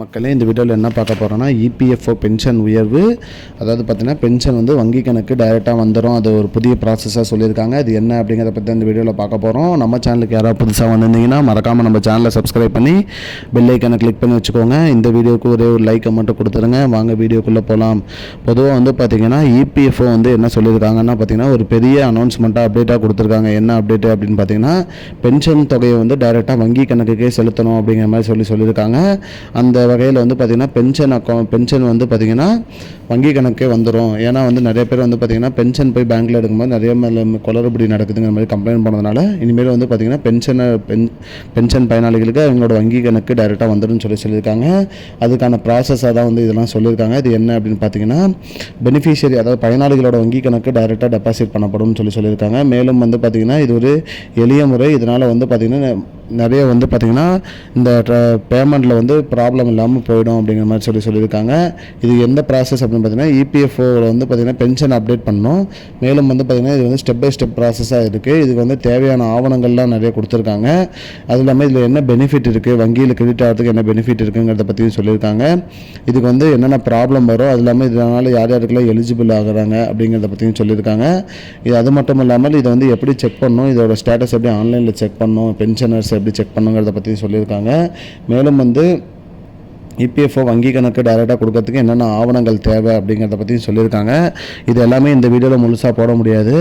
மக்களே இந்த வீடியோவில் என்ன பார்க்க போகிறோன்னா இபிஎஃப்ஓ பென்ஷன் உயர்வு. அதாவது பார்த்தீங்கன்னா பென்ஷன் வந்து வங்கி கணக்கு டைரெக்டாக வந்துடும் அது ஒரு புதிய ப்ராசஸாக சொல்லியிருக்காங்க. அது என்ன அப்படிங்கிறத பற்றி இந்த வீடியோவில் பார்க்க போகிறோம் நம்ம சேனலுக்கு யாராவது புதுசாக வந்திருந்தீங்கன்னா மறக்காமல் நம்ம சேனலை சப்ஸ்கிரைப் பண்ணி பெல் ஐக்கனை கிளிக் பண்ணி வச்சுக்கோங்க. இந்த வீடியோக்கு ஒரே ஒரு லைக்கை மட்டும் கொடுத்துருங்க. வாங்க வீடியோக்குள்ளே போகலாம் பொதுவாக வந்து பார்த்தீங்கன்னா இபிஎஃப்ஓ வந்து என்ன சொல்லியிருக்காங்கன்னா பார்த்தீங்கன்னா ஒரு பெரிய அனௌன்ஸ்மெண்ட்டாக அப்டேட்டாக கொடுத்துருக்காங்க. என்ன அப்டேட் அப்படின்னு பார்த்தீங்கன்னா பென்ஷன் தொகையை வந்து டைரெக்டாக வங்கி கணக்குக்கே செலுத்தணும் அப்படிங்கிற மாதிரி சொல்லி சொல்லியிருக்காங்க. அந்த வகையில் வந்து பார்த்திங்கன்னா பென்ஷன் அக்கௌண்ட் பென்ஷன் வந்து பார்த்திங்கன்னா வங்கி கணக்கே வந்துடும் ஏன்னா வந்து நிறைய பேர் வந்து பார்த்திங்கன்னா பென்ஷன் போய் பேங்க்கில் எடுக்கும்போது நிறைய மேலே குளறுபடி நடக்குதுங்கிற மாதிரி கம்ப்ளைண்ட் பண்ணதுனால இனிமேல் வந்து பார்த்திங்கன்னா பென்ஷனை பென் பென்ஷன் பயனாளிகளுக்கு அவங்களோட வங்கி கணக்கு டைரெக்டாக வந்துடும் சொல்லி சொல்லியிருக்காங்க. அதுக்கான ப்ராசஸாக தான் வந்து இதெல்லாம் சொல்லியிருக்காங்க. இது என்ன அப்படின்னு பார்த்தீங்கன்னா பெனிஃபிஷியரி அதாவது பயனாளிகளோட வங்கி கணக்கு டைரெக்டாக டெபாசிட் பண்ணப்படும்னு சொல்லி சொல்லியிருக்காங்க. மேலும் வந்து பார்த்திங்கன்னா இது ஒரு எளிய முறை. இதனால் வந்து பார்த்திங்கன்னா நிறைய வந்து பார்த்திங்கன்னா இந்த பேமெண்ட்டில் வந்து ப்ராப்ளம் இல்லாமல் போயிடும் அப்படிங்கிற மாதிரி சொல்லி சொல்லியிருக்காங்க. இது எந்த ப்ராசஸ் அப்படின்னு பார்த்தீங்கன்னா இபிஎஃப்ஓவில் வந்து பார்த்திங்கன்னா பென்ஷன் அப்டேட் பண்ணணும். மேலும் வந்து பார்த்திங்கன்னா இது வந்து ஸ்டெப் பை ஸ்டெப் ப்ராசஸாக இருக்குது இதுக்கு வந்து தேவையான ஆவணங்கள்லாம் நிறைய கொடுத்துருக்காங்க. அது இல்லாமல் இதில் என்ன பெனிஃபிட் இருக்குது வங்கியில் கிரெடிட் ஆகிறதுக்கு என்ன பெனிஃபிட் இருக்குங்கிறத பற்றியும் சொல்லியிருக்காங்க. இதுக்கு வந்து என்னென்ன ப்ராப்ளம் வரும்? அது இல்லாமல் இதனால் யார் யாருக்கெல்லாம் எலிஜிபிள் ஆகுறாங்க அப்படிங்கிறத பற்றியும் சொல்லியிருக்காங்க. இது அது மட்டும் இல்லாமல் இதை வந்து எப்படி செக் பண்ணணும்? இதோட ஸ்டேட்டஸ் எப்படி ஆன்லைனில் செக் பண்ணணும்? பென்ஷனர்ஸ் எப்படி செக் பண்ணுங்கிறத பற்றி சொல்லியிருக்காங்க. மேலும் வந்து இபிஎஃப்ஓ வங்கி கணக்கு டைரெக்டாக கொடுக்கறதுக்கு என்னென்ன ஆவணங்கள் தேவை அப்படிங்கிறத பற்றியும் சொல்லியிருக்காங்க. இது எல்லாமே இந்த வீடியோவில் முழுசாக போட முடியாது.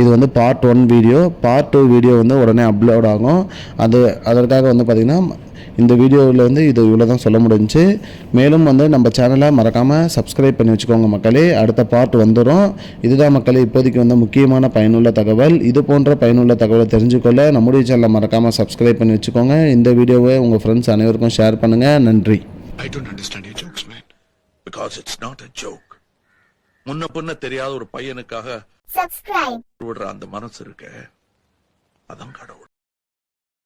இது வந்து part one video part two video வந்து உடனே அப்லோட் ஆகும். அது அதற்காக வந்து பார்த்திங்கன்னா இந்த வீடியோவில் வந்து இது இவ்வளோ தான் சொல்ல முடிஞ்சுச்சு மேலும் வந்து நம்ம சேனலை மறக்காமல் சப்ஸ்கிரைப் பண்ணி வச்சுக்கோங்க மக்களே. அடுத்த பார்ட் வந்துடும் இதுதான் மக்களே இப்போதைக்கு வந்து முக்கியமான பயனுள்ள தகவல். இது போன்ற பயனுள்ள தகவலை தெரிஞ்சுக்கொள்ள நம்முடைய சேனலை மறக்காமல் சப்ஸ்கிரைப் பண்ணி வச்சுக்கோங்க. இந்த வீடியோவை உங்கள் ஃப்ரெண்ட்ஸ் அனைவருக்கும் ஷேர் பண்ணுங்கள் நன்றி. I don't understand your jokes, man. Because it's not a joke. முன்ன பின்ன தெரியாத ஒரு பையனுக்காக subscribe. விடுற அந்த மனசு இருக்க. அதான் கடவுள்.